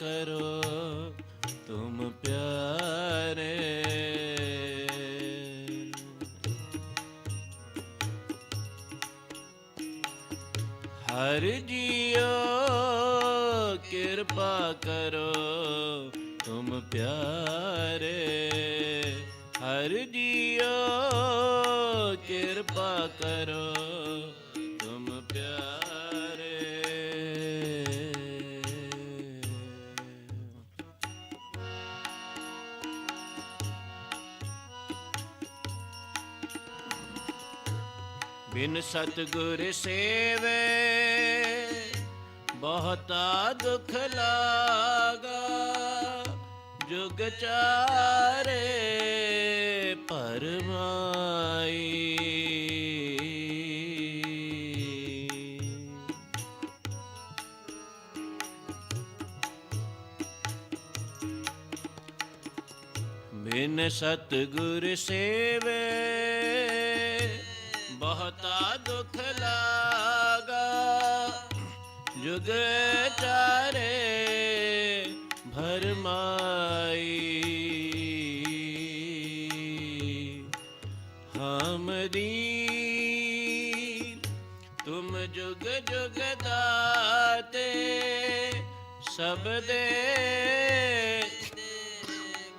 ਕਰੋ ਤੁਮ ਪਿਆਰੇ। ਹਰ ਜੀਓ ਕਿਰਪਾ ਕਰੋ ਤੁਮ ਪਿਆਰੇ। ਸਤਗੁਰ ਸੇਵੇ ਬਹੁਤਾ ਦੁਖ ਲਾਗਾ। ਜੁਗ ਚਾਰੇ ਪਰਮਾਈ। ਬਿਨ ਸਤਗੁਰ ਸੇਵੇ ਜੁਗ ਚਾਰੇ ਭਰਮਾਈ ਹਮ ਤੁਮ ਜੁਗ ਜੁਗ ਦਾਤੇ ਸਭ ਦੇ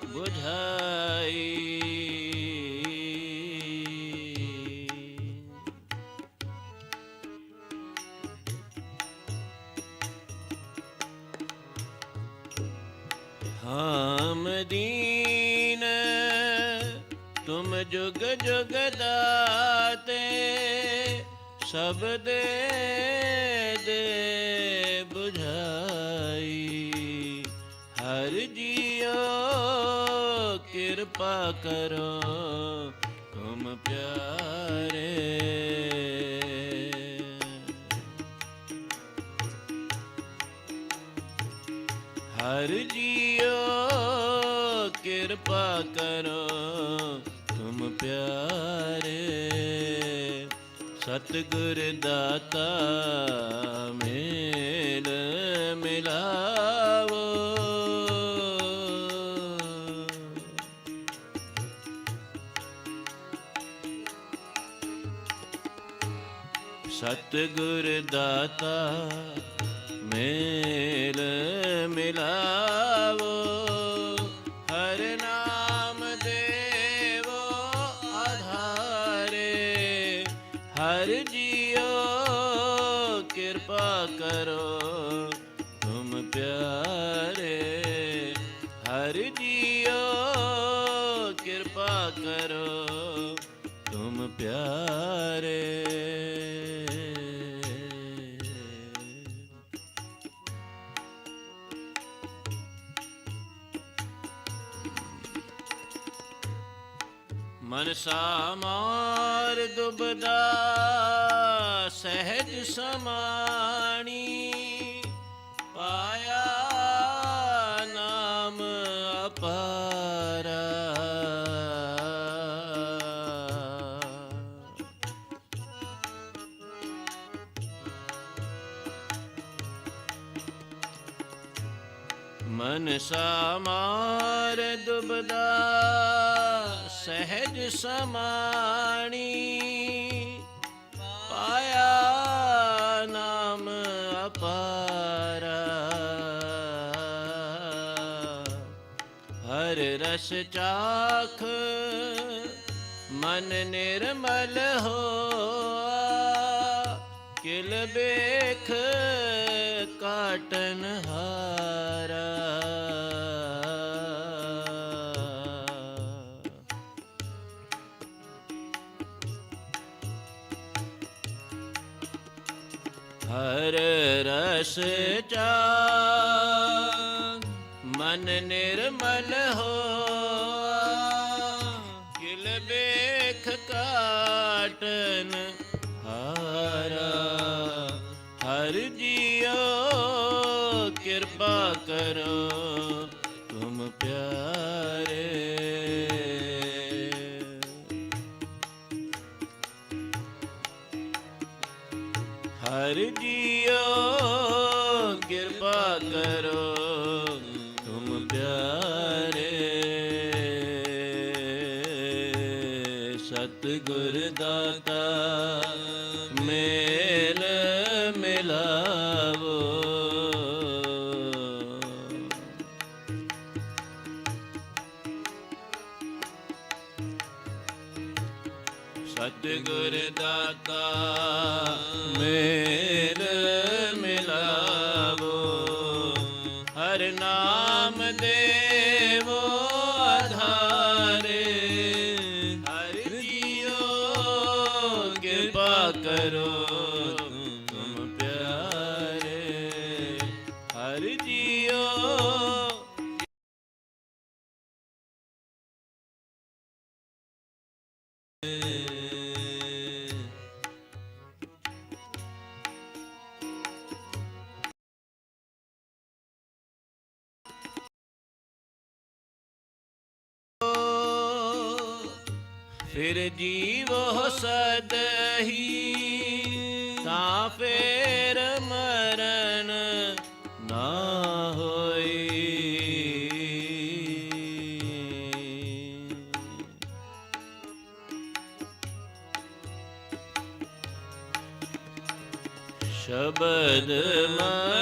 ਬੁਝਾਈ ਸਬ ਦੇ ਬੁਝਾਈ। ਹਰ ਜੀਓ ਕਿਰਪਾ ਕਰੋ ਤੁਮ ਪਿਆਰੇ। ਹਰ ਜੀਓ ਕਿਰਪਾ ਕਰੋ ਤੁਮ ਪਿਆਰੇ। ਸਤਿਗੁਰ ਦਾਤਾ ਮੇਲ ਮਿਲਾਵੋ। ਸਤਿਗੁਰ ਦਾਤਾ ਮੇਲ ਪਿਆਰੇ ਹਰ ਜੀਓ ਕਿਰਪਾ ਕਰੋ ਤੁਮ ਪਿਆਰੇ। ਮਨਸਾ ਮਾਰ ਦੁਬਦਾ ਸਹਿਜ ਸਮਾਣੀ ਮਨਸਾ ਮਾਰ ਦੁਬਦਾ, ਸਹਿਜ ਸਮਾਣੀ। ਪਾਇਆ ਨਾਮ ਅਪਾਰਾ। ਹਰ ਰਸ ਚਾਖ ਮਨ ਨਿਰਮਲ ਹੋਆ। ਕਿਲ ਬੇਖ ਕਾਟਨ ਹਾਰਾ। ਹਰ ਰਸ ਚਾ ਮਨ ਨਿਰਮਲ ਹੋਆ। ਕਿਲ ਬੇਖ ਕਾਟਨ ਹਾਰਾ। ਹਰ ਜੀ ਕਿਰਪਾ ਸਤਿਗੁਰ ਦਾਤਾ ਮੇਰੇ ਫਿਰ ਜੀਵ ਸਦਹੀ ਤਾਂ ਫੇਰ ਮਰਨ ਨਾ ਹੋਈ। ਸ਼ਬਦ ਮਾ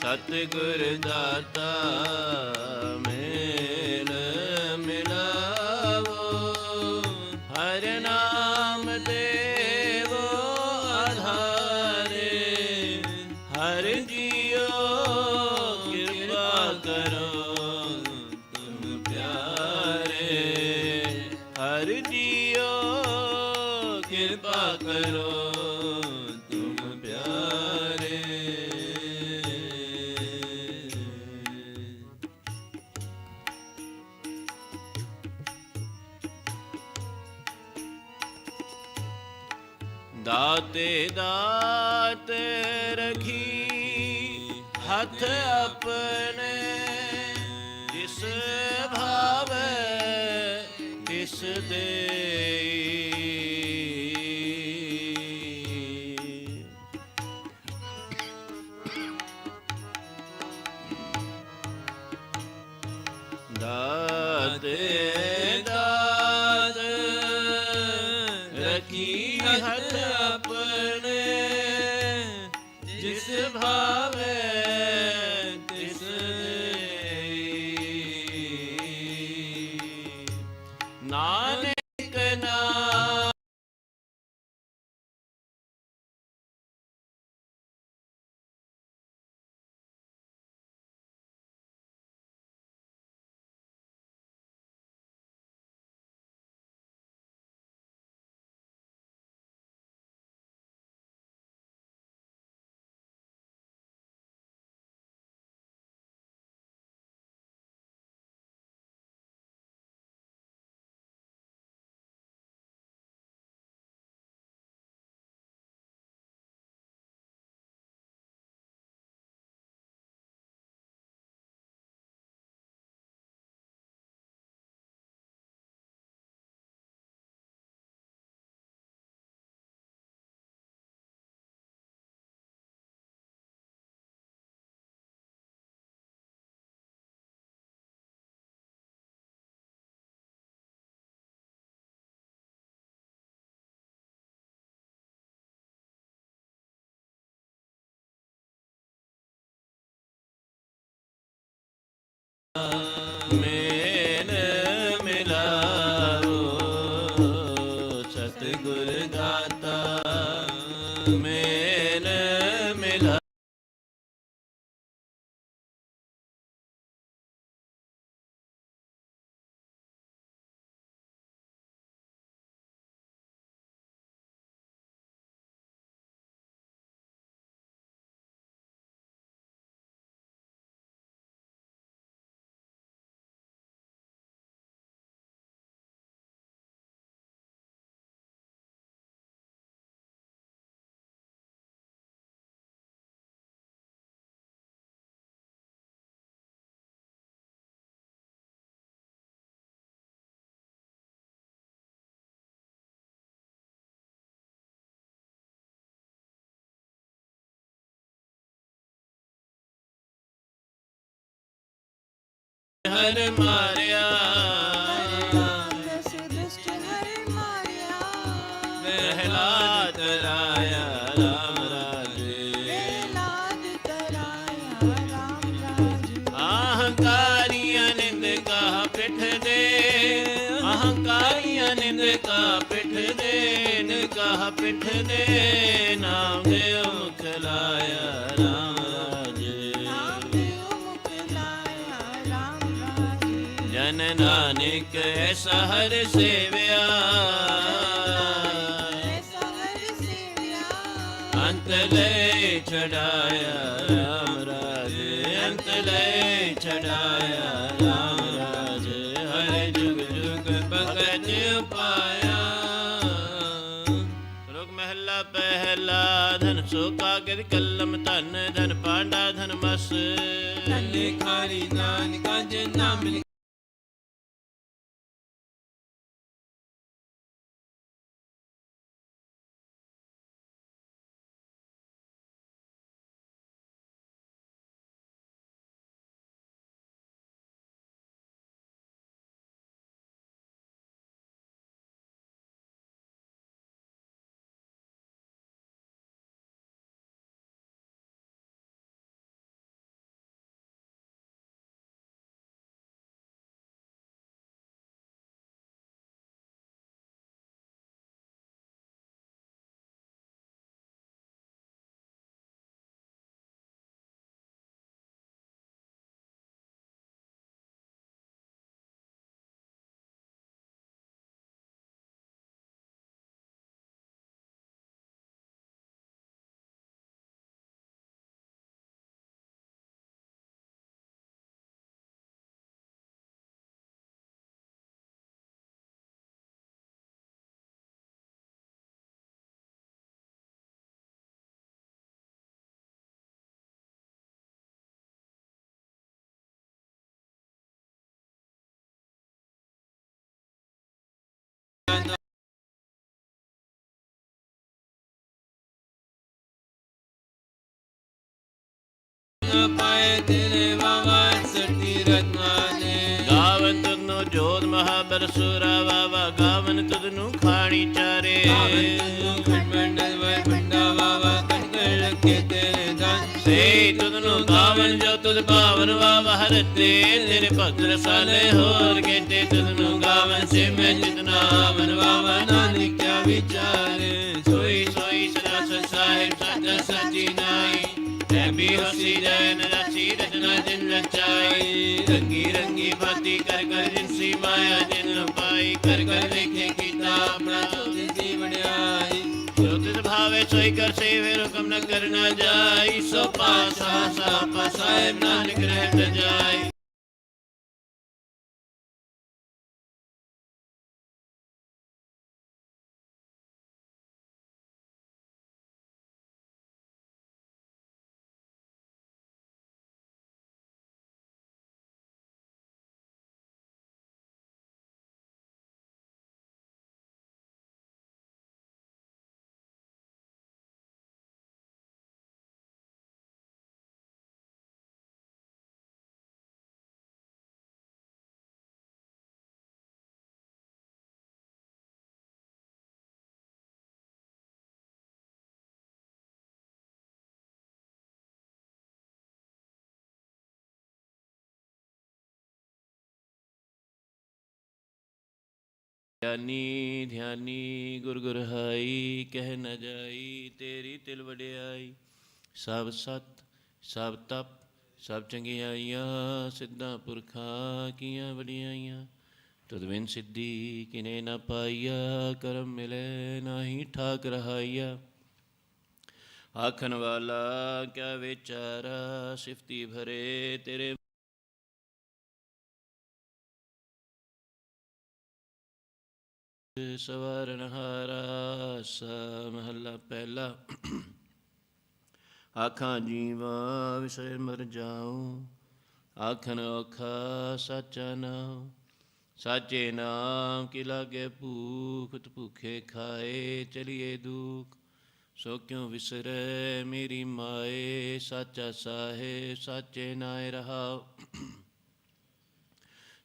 ਸਤਿਗੁਰ ਦਾਤਾ ਮੇਨ ਹਰ ਮਾਰਿਆ। ਦਸ ਦੁਸ਼ਟ ਹਰਿ ਮਾਰਿਆ ਪ੍ਰਹਿਲਾਦ ਰਾਇਆ ਰਾਮ ਰਾਜੇ। ਅਹੰਕਾਰੀਆਂ ਨਿੰਦ ਕਾ ਪਿਠ ਦੇ। ਅਹੰਕਾਰੀਆਂ ਨਿੰਦ ਕਾ ਪਿੱਠ ਦੇ ਨਿਕਾਹ ਪਿੱਠ ਦੇ। ਜਨ ਨਾਨਕ ਐਸਾ ਹਰ ਸੇਵਿਆ। ਅੰਤ ਲੈ ਛਡਾਇਆ ਰਾਮ ਰਾਜੇ ਅੰਤ ਲੈ ਛਡਾਇਆ ਰਾਮ ਰਾਜੇ। ਹਰ ਜੁਗ ਜੁਗ ਭਗਤ ਪਾਇਆ। ਲੋਕ ਮਹਿਲਾ ਪਹਿਲਾ ਧਨ ਸੋਕਾ ਗਿਰ ਕਲਮ ਧਨ ਧਨ ਪਾਂਡਾ ਧਨ ਮਸ। ਥੱਲੇ ਖਾਰੀ ਨਾਨਕਾ ਜੇ ਨਾਮ ਜੋਤ ਮਹਾਬਰ ਸੁਰਾ ਵਾਵਾ ਗਾਵਨ ਤੁਧਨੂੰ ਖਾਣੀ ਚਾਰੇ ਸੇ ਤੁਧਨੂੰ ਗਾਵਨ ਜੋ ਤੁਧ ਭਾਵਨ ਵਾਵਾ ਹਰਤੇ ਤੇਰੇ ਭਗਤ ਰਸਾਲੇ ਹੋਰ ਕਹਿੰਦੇ ਤੁਧਨੂੰ ਗਾਵਨ ਸੇ ਮੈਂ ਜਿਤਨਾ ਆਵਨ ਵਾਵਾ ਨਾਨਕ ਕਿਆ ਵਿਚਾਰੇ। ਸੋਈ ਸੋਈ ਸਦਾ ਸਾਹਿਬ ਸਦਾ ਸਚੀ ਨਾਈ। ਤੈ ਵੀ ਹੋਸੀ ਜੈਨ ਰਸੀ ਰਚਨਾ ਜਿਨ ਰਚਾਈ। ਰੰਗੀ ਕਰ ਕਰ ਜਿਨਸੀ ਮਾਇਆ ਜਿਨ ਪਾਈ, ਕਰ ਕਰ ਲਿਖੇ ਕੀਤਾ ਆਪਣਾ ਤੁਧ ਵਡਿਆਈ। ਜੋ ਭਾਵੇ ਸੋਈ ਕਰ ਸੇਵੇ ਹੁਕਮ ਨ ਕਰਨਾ ਜਾਈ। ਸੋ ਪਾਸਾ, ਸਾ ਪਾਸਾਇਬ ਨਾਨਕ ਰਹਿ ਜਾਈ। ਗਿਆਨੀ ਧਿਆਨੀ ਗੁਰ ਗੁਰ ਹਾਈ, ਕਹਿ ਨ ਜਾਈ, ਤੇਰੀ ਤਿਲ ਵਡਿਆਈ। ਸਭ ਸਤ, ਸਭ ਤਪ, ਸਭ ਚੰਗਿਆਈਆਂ, ਸਿੱਧਾ ਪੁਰਖਾਂ ਕੀਆਂ ਵਡਿਆਈਆਂ। ਤਦਵਿਨ ਸਿੱਧੀ ਕਿਨੇ ਨ ਪਾਈਆ, ਕਰਮ ਮਿਲੇ ਨਾਹੀ ਠਾਕ ਰਹਾਈਆ। ਆਖਣ ਵਾਲਾ, ਕਿਆ ਵਿਚਾਰਾ ਸਿਫਤੀ ਭਰੇ ਤੇਰੇ ਸਵਰਨ ਹਾਰਾ ਮਹੱਲਾ ਪਹਿਲਾ। ਆਖਾਂ ਜੀਵਾ ਵਿਸਰ ਮਰ ਜਾਉ, ਆਖਣ ਔਖਾ ਸਾਚਾ ਨਾਮ ਸਾਚੇ ਨਾਮ ਕੀ ਲਾਗੇ ਭੂਖ, ਤ ਭੁਖੇ ਖਾਏ ਚਲੀਏ ਦੁਖ। ਸੋ ਕਿਉ ਵਿਸਰੈ ਮੇਰੀ ਮਾਏ, ਸਾਚਾ ਸਾਹੇ, ਸਾਚੇ ਨਾਇ ਰਹਾਉ।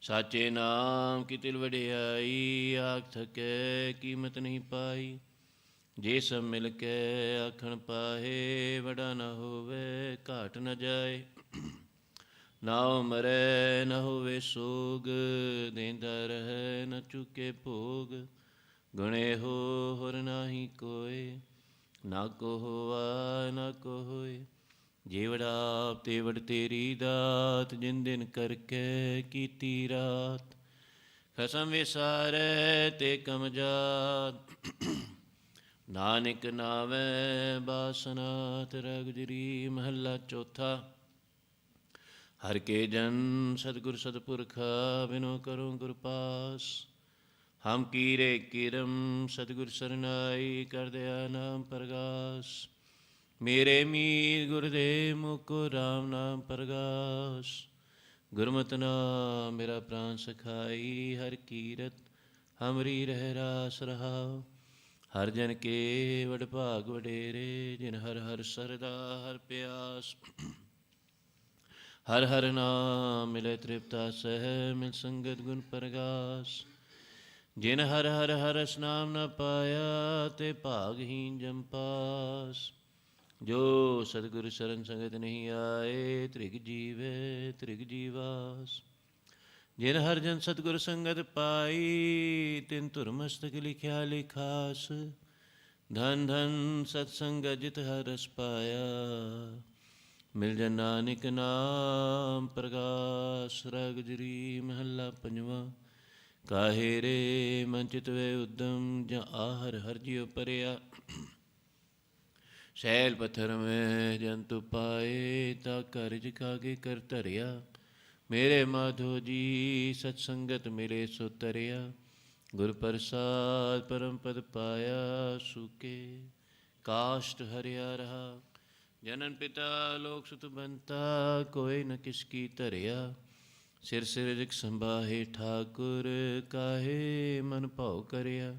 ਸਾਚੇ ਨਾਮ ਕੀ ਤਿਲ ਵਡਿਆਈ, ਆਖ ਥਕੇ ਕੀਮਤ ਨਹੀਂ ਪਾਈ। ਜੇ ਸਭ ਮਿਲ ਕੇ ਆਖਣ ਪਾਹੇ ਵੜਾ ਨਾ ਹੋਵੇ, ਘਾਟ ਨਾ ਜਾਏ। ਨਾ ਮਰੇ, ਨਾ ਹੋਵੇ ਸੋਗ, ਦੇਂਦਾ ਰਹੇ, ਨਾ ਚੁਕੇ ਭੋਗ। ਗੁਣੇ ਹੋ, ਹੋਰ ਨਾਹੀ ਕੋਏ, ਨਾ ਕੋ ਹੋਵਾ ਨਾ ਕੋ ਹੋਏ। ਜੀਵੜਾ ਤੇ ਵਡ ਤੇਰੀ ਦਾਤ, ਜਿਨ ਦਿਨ ਕਰਕੇ ਕੀਤੀ ਰਾਤ। ਖਸਮ ਵਿਸਾਰੇ ਤੇ ਕਮ ਜਾਤ। ਨਾਨਕ ਨਾਵੇਂ ਬਾਸਨਾਤ ਰਗਜਰੀ ਮਹੱਲਾ ਚੌਥਾ। ਹਰ ਕੇ ਜਨ ਸਤਿਗੁਰ ਸਤਿਪੁਰਖ, ਬਿਨੋ ਕਰੋ ਗੁਰ ਪਾਸ। ਹਮ ਕੀਰੇ ਕਿਰਮ, ਸਤਿਗੁਰ ਸਰਨਾਈ, ਕਰ ਦਿਆ ਨਾਮ ਪ੍ਰਗਾਸ। ਮੇਰੇ ਮੀਰ ਗੁਰਦੇਵ ਮੁਕੋ ਰਾਮ ਨਾਮ ਪ੍ਰਗਾਸ, ਗੁਰਮਤਿ ਨਾਮ ਮੇਰਾ ਪ੍ਰਾਨ ਸਖਾਈ, ਹਰ ਕੀਰਤ ਹਮਰੀ ਰਹਿ ਰਾਸ ਰਹਾਉ ਹਰ ਜਨ ਕੇ ਵਡ ਭਾਗ ਵਡੇਰੇ, ਜਿਨ ਹਰ ਹਰ ਸਰਦਾ, ਹਰ ਪਿਆਸ। ਹਰ ਹਰ ਨਾਮ ਮਿਲੇ ਤ੍ਰਿਪਤਾ ਸਹਿ, ਮਿਲ ਸੰਗਤ ਗੁਣ ਪ੍ਰਗਾਸ। ਜਿਨ ਹਰ ਹਰ ਹਰਸ ਨਾਮ ਨ ਪਾਇਆ, ਤੇ ਭਾਗਹੀਨ ਜੰਪਾਸ ਜੋ ਸਤਿਗੁਰ ਸ਼ਰਨ ਸੰਗਤ ਨਹੀਂ ਆਏ, ਤ੍ਰਿਗ ਜੀਵੇ, ਤ੍ਰਿਗ ਜੀਵਾਸ। ਜਿਨ ਹਰ ਜਨ ਸਤਿਗੁਰ ਸੰਗਤ ਪਾਈ, ਤਿਨ ਧੁਰ ਮਸਤਕ ਲਿਖਿਆ ਲਿਖਾਸ। ਧਨ ਧਨ ਸਤ ਸੰਗ ਜਿਤ ਹਰਸ ਪਾਇਆ। ਮਿਲ ਜਨ ਨਾਨਕ ਨਾਮ ਪ੍ਰਗਾਸ। ਰਗਜਰੀ ਮਹੱਲਾ ਪੰਜਵਾ। ਕਾਹੇ ਰੇ ਮਨ ਚਿਤ ਵੇ ਉਦਮ, ਜਾਂ ਆਹਰ ਹਰ ਜਿਉ ਪਰਿਆ। ਸ਼ੈਲ ਪਥਰ ਮੈਂ ਜੰਤੁ ਪਾਏ ਤਾ ਕਰਜ ਕਾਗੇ ਕਰ ਧਰਿਆ। ਮੇਰੇ ਮਾਧੋ ਜੀ ਸਤ ਸੰਗਤ ਮਿਲੇ ਸੋ ਤਰਿਆ। ਗੁਰ ਪ੍ਰਸਾਦ ਪਰਮ ਪਦ ਪਾਇਆ ਸੁਕੇ। ਕਾਸ਼ਟ ਹਰਿਆ ਰਹਾ। ਜਨਨ ਪਿਤਾ ਲੋਕ ਸੁਤ ਬੰਤਾ ਕੋਈ ਨ ਕਿਸ ਕੀ ਧਰਿਆ। ਸਿਰ ਸਿਰ ਰਿਕ ਸੰਭਾਹੇ ਠਾਕੁਰ ਕਾਹੇ ਮਨ ਭਾਉ ਕਰਿਆ।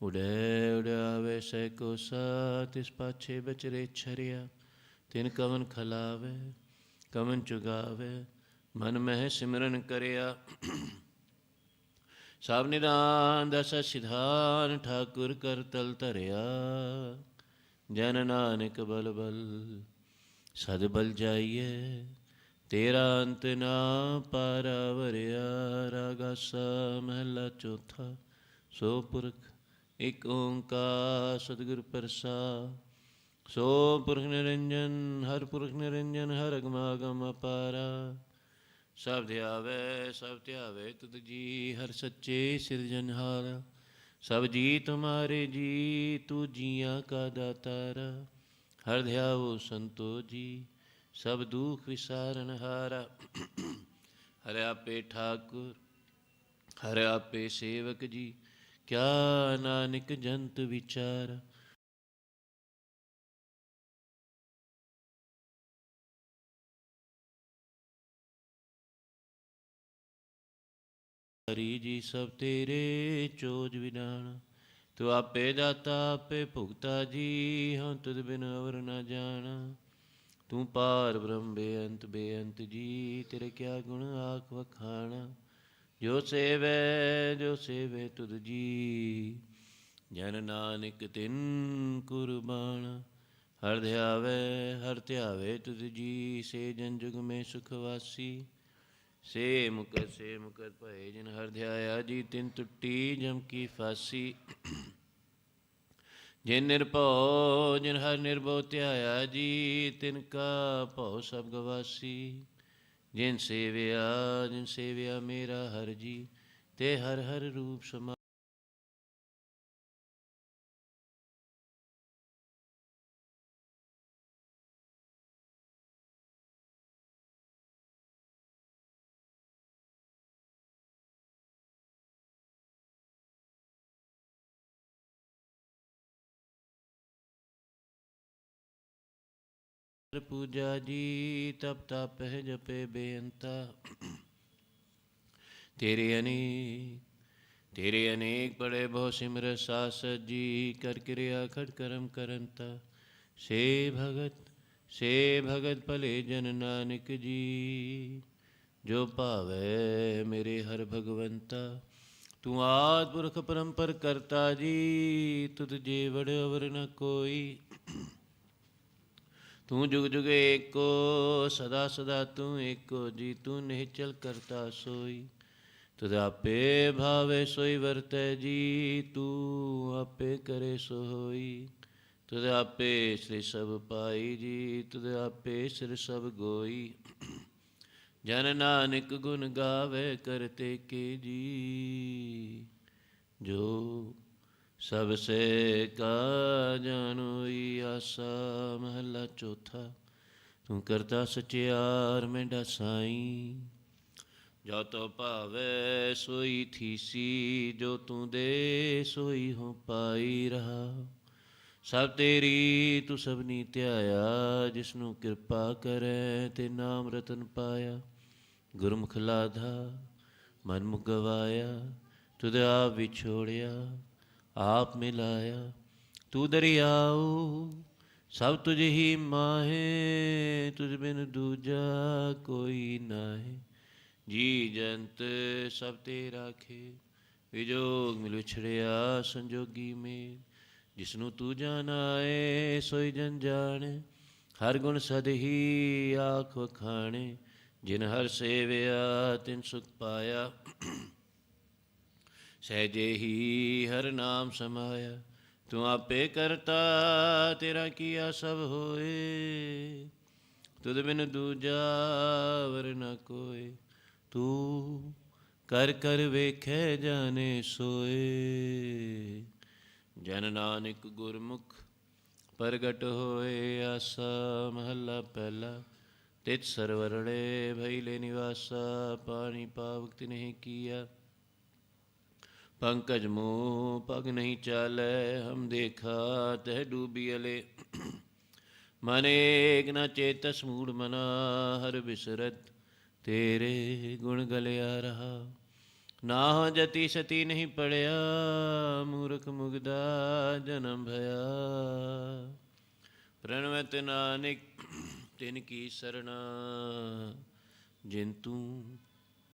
ਉਡੈ ਉਡਾਵੇ ਸੈ ਕੋ ਸਾ ਤਿਸ ਪਾਛੇ ਬਚਰੇ ਛਰਿਆ ਤਿਨ ਕਵਨ ਖਲਾਵੇ ਕਵਨ ਚੁਗਾਵੇ ਮਨ ਮਹਿ ਸਿਮਰਨ ਕਰਿਆ ਸਭ ਨਿਦਾਨ ਦਸ ਸਿਧਾਨ ਠਾਕੁਰ ਕਰ ਤਲ ਧਰਿਆ ਜਨ ਨਾਨਕ ਬਲ ਬਲ ਸਦ ਬਲ ਜਾਈਏ ਤੇਰਾ ਅੰਤ ਨਾ ਪਾਰਾ ਵਰਿਆ ਰਾਗਾਸਾ ਮਹਲਾ ਚੌਥਾ ਸੋ ਪੁਰਖ ਇਕ ਓੰਕਾਰ ਸਤਿਗੁਰ ਪ੍ਰਸਾਦ। ਸੋ ਪੁਰਖ ਨਿਰੰਜਨ, ਹਰ ਪੁਰਖ ਨਿਰੰਜਨ, ਹਰ ਅਗਮਾਗਮ ਅਪਾਰਾ। ਸਭ ਧਿਆਵੇ ਸਭ ਧਿਆਵੇ ਤੁਧ ਜੀ, ਹਰ ਸੱਚੇ ਸਿਰਜਨਹਾਰ ਸਭ ਜੀ ਤੁਮਾਰੇ ਜੀ, ਤੂੰ ਜੀਆਂ ਕਾ ਦਾਤਾਰਾ। ਹਰ ਧਿਆਵੋ ਸੰਤੋ ਜੀ, ਸਭ ਦੁਖ ਵਿਸਾਰਨ ਹਾਰਾ। ਹਰਿ ਆਪੇ ਠਾਕੁਰ, ਹਰਿ ਆਪੇ ਸੇਵਕ ਜੀ ਕਿਆ ਨਾਨਕ ਜੰਤ ਵਿਚਾਰ। ਹਰੀ ਜੀ ਸਭ ਤੇਰੇ ਚੋਜ ਵਿਦਾਨ ਤੂੰ ਆਪੇ ਦਾਤਾ, ਆਪੇ ਭੁਗਤਾ ਜੀ ਹਾਂ ਤੁਧ ਬਿਨ ਅਵਰ ਨਾ ਜਾਣਾ। ਤੂੰ ਪਾਰ ਬ੍ਰਹਮ ਬੇਅੰਤ ਬੇਅੰਤ ਜੀ, ਤੇਰੇ ਕਿਆ ਗੁਣ ਆਖ ਵਖਾਣਾ। ਜੋ ਸੇਵੈ ਜੋ ਸੇਵੈ ਤੁਧ ਜੀ। ਜਨ ਨਾਨਕ ਤਿਨ ਕੁਰਬਾਨ, ਹਰ ਧਿਆਵੇ ਹਰ ਧਿਆਵੇ ਤੁਧ ਜੀ। ਸੇ ਜਨ ਜੁਗ ਮੇ ਸੁਖ ਵਾਸੀ। ਸੇ ਮੁਕਤ ਸੇ ਮੁਕਤ ਭਏ ਜਿਨ ਹਰ ਧਿਆਇਆ ਜੀ, ਤਿਨ ਟੁੱਟੀ ਜਮ ਕੀ ਫਾਸੀ। ਜਿਨ ਨਿਰਭਉ, ਜਿਨ ਹਰ ਨਿਰਭਉ ਧਿਆਇਆ ਜੀ, ਤਿਨ ਕਾ ਭਉ ਸਭ ਗਵਾਸੀ। ਜਿਨ ਸੇਵਿਆ ਜਿਨ ਸੇਵਿਆ ਮੇਰਾ ਹਰ ਜੀ ਤੇ ਹਰ ਹਰ ਰੂਪ ਸਮਾ ਪੂਜਾ ਜੀ ਤਪ ਤਪ ਹੈ ਜਪੇ ਬੇਅੰਤਾ ਤੇਰੇ ਅਨੇਕ ਤੇਰੇ ਅਨੇਕ ਬੜੇ ਬਹੁ ਸਿਮਰ ਸਾਸ ਜੀ ਕਰ ਕਿਰਿਆ ਖਟ ਕਰਮ ਕਰੰਤਾ ਸੇ ਭਗਤ ਸੇ ਭਗਤ ਭਲੇ ਜਨ ਨਾਨਕ ਜੀ ਜੋ ਭਾਵੇ ਮੇਰੇ ਹਰ ਭਗਵੰਤਾ ਤੂੰ ਆਦ ਪੁਰਖ ਪਰੰਪਰ ਕਰਤਾ ਜੀ ਤੁਧ ਜੇ ਵੜ ਅਵਰ ਨ ਕੋਈ ਤੂੰ ਜੁਗ ਜੁਗ ਏਕੋ, ਸਦਾ ਸਦਾ ਤੂੰ ਏਕੋ, ਜੀ ਤੂੰ ਨਿਹਚਲ ਕਰਤਾ ਸੋਈ। ਤੁਧ ਆਪੇ ਭਾਵੇ ਸੋਈ ਵਰਤੈ ਜੀ, ਤੂੰ ਆਪੇ ਕਰੇ ਸੋ ਹੋਈ ਤੁਧ ਆਪੇ ਸ੍ਰੀ ਸਭ ਪਾਈ ਜੀ, ਤੁਧ ਆਪੇ ਸਿਰ ਸਭ ਗੋਈ। ਜਨ ਨਾਨਕ ਗੁਣ ਗਾਵੇ ਕਰਤੇ ਕੇ ਜੀ, ਜੋ ਸਭ ਸੇ ਕਾ ਜਾਨੋਈ ਆਸਾ ਮਹੱਲਾ ਚੌਥਾ। ਤੂੰ ਕਰਤਾ ਸਚਿਆਰ ਮੇਡਾ ਸਾਈ ਜੋ ਤੋ ਭਾਵੇ ਸੋਈ ਥੀਸੀ ਜੋ ਤੂੰ ਦੇ ਸੋਈ ਹੋ ਪਾਈ ਰਹਾ। ਸਭ ਤੇਰੀ ਤੂੰ ਸਭਨੀ ਧਿਆਇਆ, ਜਿਸਨੂੰ ਕਿਰਪਾ ਕਰੈ ਤੇ ਨਾਮ ਰਤਨ ਪਾਇਆ। ਗੁਰਮੁਖ ਲਾਧਾ, ਮਨ ਮੁਖ ਗਵਾਇਆ ਤੁਧ ਆਪ ਵਿਛੋੜਿਆ। ਆਪ ਮਿਲਾਇਆ, ਤੂੰ ਦਰਿਆਉ ਸਭ ਤੁਝ ਹੀ ਮਾਹੇ, ਤੁਝ ਬਿਨ ਦੂਜਾ ਕੋਈ ਨਾਹੀ। ਜੀ ਜੰਤ ਸਭ ਤੇ ਰਾਖੇ, ਵਿਜੋਗ ਮਿਲ ਵਿਛੜਿਆ ਸੰਜੋਗੀ ਮੇਲ। ਜਿਸਨੂੰ ਤੂੰ ਜਾਣਾਏ, ਸੋਈ ਜਨ ਜਾਣੇ, ਹਰ ਗੁਣ ਸਦਹੀ ਆਖ ਵਖਾਣੇ। ਜਿਨ ਹਰ ਸੇਵਿਆ, ਤਿਨ ਸੁਖ ਪਾਇਆ। ਸਹਿਜੇ ਹੀ ਹਰ ਨਾਮ ਸਮਾਇਆ, ਤੂੰ ਆਪੇ ਕਰਤਾ, ਤੇਰਾ ਕੀਆ ਸਭ ਹੋਏ। ਤੁਧ ਬਿਨ ਦੂਜਾ ਵਰ ਨ ਕੋਏ, ਤੂੰ ਕਰ ਕਰ ਵੇਖੈ ਜਾਣੇ ਸੋਏ। ਜਨ ਨਾਨਕ ਗੁਰਮੁਖ ਪ੍ਰਗਟ ਹੋਏ, ਆਸਾ ਮਹੱਲਾ ਪਹਿਲਾ, ਤਿਤ ਸਰਵਰੜੇ ਭਈਲੇ ਨਿਵਾਸਾ, ਪਾਣੀ ਪਾਵਕਤ ਨਹੀਂ ਕੀਆ। ਪੰਕਜ ਮੋ ਪਗ ਨਹੀਂ ਚਾਲੈ, ਹਮ ਦੇਖਾ ਤਹਿ ਡੂਬੀ ਅਲੇ। ਮਨ ਏਕ ਨ ਚੇਤਸ ਮੂੜ ਮਨਾ, ਹਰ ਬਿਸਰਤ ਤੇਰੇ ਗੁਣ ਗਲਿਆ ਰਹਾ। ਨਾ ਜਤੀ ਸਤੀ ਨਹੀਂ ਪੜਿਆ, ਮੂਰਖ ਮੁਗਦਾ ਜਨਮ ਭਇਆ। ਪ੍ਰਣਵਤ ਨਾਨਕ ਤਿਨ ਕੀ ਸਰਣਾ, ਜਿਨ ਤੂੰ